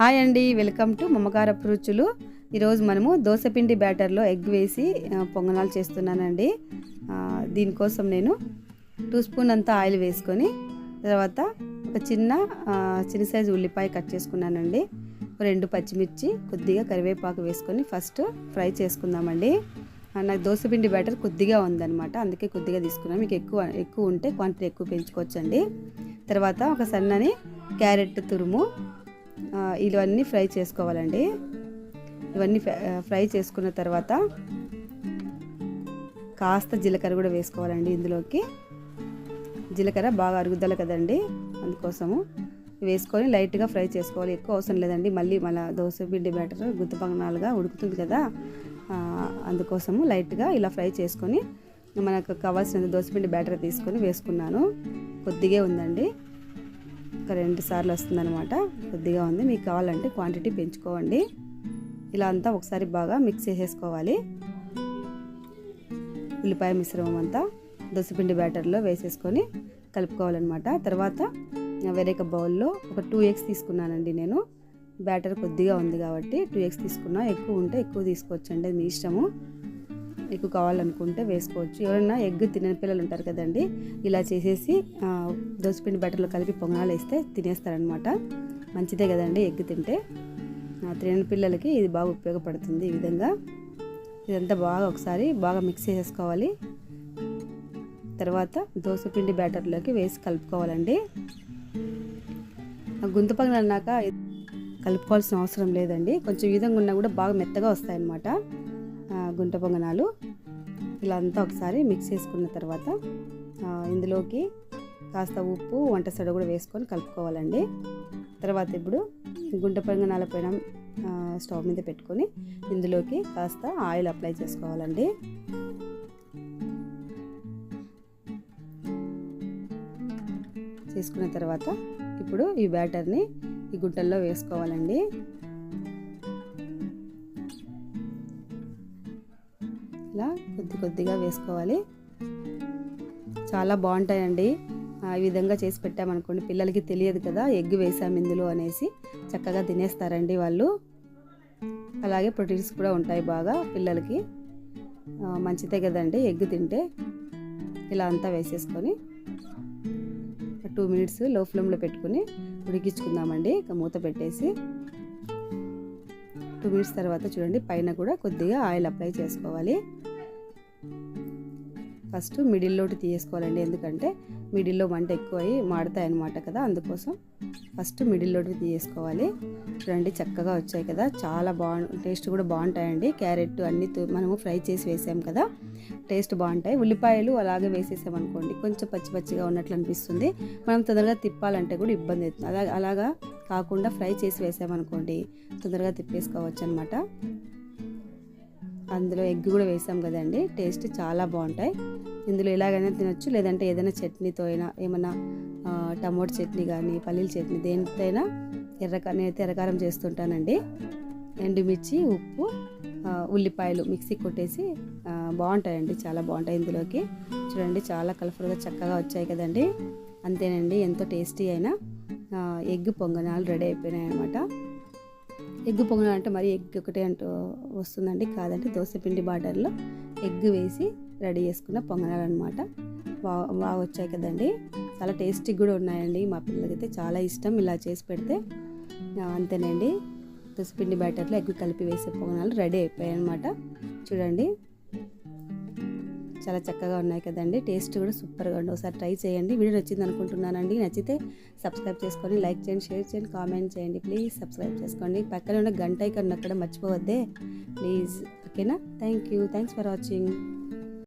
Hi అండి welcome to మమ్మకారపు రుచులు ఈరోజు మనము దోశపిండి బ్యాటర్లో ఎగ్ వేసి పొంగనాలు చేస్తున్నానండి. దీనికోసం నేను టూ స్పూన్ అంతా ఆయిల్ వేసుకొని తర్వాత ఒక చిన్న చిన్న సైజు ఉల్లిపాయ కట్ చేసుకున్నానండి. రెండు పచ్చిమిర్చి కొద్దిగా కరివేపాకు వేసుకొని ఫస్ట్ ఫ్రై చేసుకుందామండి. నాకు దోశపిండి బ్యాటర్ కొద్దిగా ఉందన్నమాట అందుకే కొద్దిగా తీసుకున్నాను. మీకు ఎక్కువ ఎక్కువ ఉంటే క్వాంటిటీ ఎక్కువ పెంచుకోవచ్చండి. తర్వాత ఒక సన్నని క్యారెట్ తురుము ఇవన్నీ ఫ్రై చేసుకోవాలండి. ఇవన్నీ ఫ్రై- ఫ్రై చేసుకున్న తర్వాత కాస్త జీలకర్ర కూడా వేసుకోవాలండి ఇందులోకి. జీలకర్ర బాగా అరుగుదల కదండి అందుకోసము వేసుకొని లైట్గా ఫ్రై చేసుకోవాలి. ఎక్కువ అవసరం లేదండి మళ్ళీ మళ్ళీ దోశ పిండి బ్యాటర్ గుత్తపంగనాలుగా ఉడుకుతుంది కదా అందుకోసము లైట్గా ఇలా ఫ్రై చేసుకొని మనకు కావాల్సిన దోశపిండి బ్యాటర్ తీసుకొని వేసుకున్నాను. కొద్దిగా ఉందండి. ఒక రెండు సార్లు వస్తుందన్నమాట. కొద్దిగా ఉంది. మీకు కావాలంటే క్వాంటిటీ పెంచుకోవండి ఇలా అంతా ఒకసారి బాగా మిక్స్ చేసేసుకోవాలి. ఉల్లిపాయ మిశ్రమం అంతా దోసపిండి బ్యాటర్లో వేసేసుకొని కలుపుకోవాలన్నమాట. తర్వాత వేరే బౌల్లో ఒక టూ ఎగ్స్ తీసుకున్నానండి నేను. బ్యాటర్ కొద్దిగా ఉంది కాబట్టి టూ ఎగ్స్ తీసుకున్నా. ఎక్కువ ఉంటే ఎక్కువ తీసుకోవచ్చండి. అది మీ ఇష్టము. మీకు కావాలనుకుంటే వేసుకోవచ్చు. ఎవరైనా ఎగ్ తినని పిల్లలు ఉంటారు కదండి ఇలా చేసేసి దోసపిండి బ్యాటర్లో కలిపి పొంగనాలు వేస్తే తినేస్తారనమాట మంచిదే కదండి ఎగ్ తింటే. తినని పిల్లలకి ఇది బాగా ఉపయోగపడుతుంది ఈ విధంగా. ఇదంతా బాగా ఒకసారి బాగా మిక్స్ చేసేసుకోవాలి. తర్వాత దోసపిండి బ్యాటర్లోకి వేసి కలుపుకోవాలండి. ఆ గుంత పొంగల్ అన్నాక కలుపుకోవాల్సిన అవసరం లేదండి. కొంచెం విధంగా ఉన్నా కూడా బాగా మెత్తగా వస్తాయన్నమాట. గుంట పొంగనాలు ఇలా అంతా ఒకసారి మిక్స్ చేసుకున్న తర్వాత ఇందులోకి కాస్త ఉప్పు వంట సడ కూడా వేసుకొని కలుపుకోవాలండి. తర్వాత ఇప్పుడు గుంట పొంగనాల పైన స్టవ్ మీద పెట్టుకొని ఇందులోకి కాస్త ఆయిల్ అప్లై చేసుకోవాలండి. చేసుకున్న తర్వాత ఇప్పుడు ఈ బ్యాటర్ని ఈ గుంటల్లో వేసుకోవాలండి. ఇలా కొద్ది కొద్దిగా వేసుకోవాలి. చాలా బాగుంటాయండి. ఈ విధంగా చేసి పెట్టామనుకోండి పిల్లలకి తెలియదు కదా ఎగ్ వేసాం ఇందులో అనేసి. చక్కగా తినేస్తారండి వాళ్ళు. అలాగే ప్రోటీన్స్ కూడా ఉంటాయి బాగా పిల్లలకి. మంచిదే కదండి ఎగ్ తింటే. ఇలా అంతా వేసేసుకొని టూ మినిట్స్లో ఫ్లేమ్లో పెట్టుకుని ఉడికించుకుందామండి. ఇక మూత పెట్టేసి. టూ మినిట్స్ తర్వాత చూడండి పైన కూడా కొద్దిగా ఆయిల్ అప్లై చేసుకోవాలి. ఫస్ట్ మిడిల్లోటి తీసుకోవాలండి ఎందుకంటే మిడిల్లో మంట ఎక్కువ అయ్యి మాడతాయి కదా అందుకోసం ఫస్ట్ మిడిల్లోటి తీసుకోవాలి చూడండి చక్కగా వచ్చాయి కదా. చాలా బాగు టేస్ట్ కూడా బాగుంటాయండి. క్యారెట్ అన్ని మనము ఫ్రై చేసి వేసాం కదా టేస్ట్ బాగుంటాయి. ఉల్లిపాయలు అలాగే వేసేసాం అనుకోండి కొంచెం పచ్చి పచ్చిగా ఉన్నట్లు అనిపిస్తుంది. మనం తొందరగా తిప్పాలంటే కూడా ఇబ్బంది అవుతుంది. అలా అలాగా కాకుండా ఫ్రై చేసి వేసామనుకోండి తొందరగా తిప్పేసుకోవచ్చు అనమాట అందులో ఎగ్ కూడా వేసాం కదండి. టేస్ట్ చాలా బాగుంటాయి. ఇందులో ఎలాగైనా తినొచ్చు. లేదంటే ఏదైనా చట్నీతో అయినా ఏమైనా టమోటో టమోటా చట్నీ కానీ పల్లీల చట్నీ దేనితో అయినా ఎర్రక నేనైతే ఎర్రకారం చేస్తుంటానండి. ఎండుమిర్చి ఉప్పు ఉల్లిపాయలు మిక్సీ కొట్టేసి బాగుంటాయండి. చాలా బాగుంటాయి ఇందులోకి. చూడండి చాలా కలర్ఫుల్గా చక్కగా వచ్చాయి కదండి. అంతేనండి. ఎంతో టేస్టీ అయిన ఎగ్ పొంగనాలు రెడీ అయిపోయినాయి అనమాట ఎగ్ పొంగనాలు అంటే మరి ఎగ్ ఒకటే అంటూ వస్తుందండి కాదంటే దోశపిండి బార్డర్లో ఎగ్ వేసి రెడీ చేసుకున్న పొంగనాలు అనమాట బాగా బాగా వచ్చాయి కదండి. చాలా టేస్టీ కూడా ఉన్నాయండి. మా పిల్లలకైతే చాలా ఇష్టం ఇలా చేసి పెడితే. అంతేనండి. దోశపిండి బ్యాటర్లో ఎగ్ కలిపి వేసే పొంగనాలు రెడీ అయిపోయాయి అనమాట చూడండి. చాలా చక్కగా ఉన్నాయి కదండి. టేస్ట్ కూడా సూపర్గా ఉంది. ఒకసారి ట్రై చేయండి. వీడియో నచ్చింది అనుకుంటున్నానండి. నచ్చితే సబ్స్క్రైబ్ చేసుకొని లైక్ చేయండి షేర్ చేయండి కామెంట్ చేయండి. ప్లీజ్ సబ్స్క్రైబ్ చేసుకోండి. పక్కన ఉన్న గంట ఇక్కడ మర్చిపోవద్దే. ప్లీజ్. ఓకేనా? Thank you. Thanks for watching.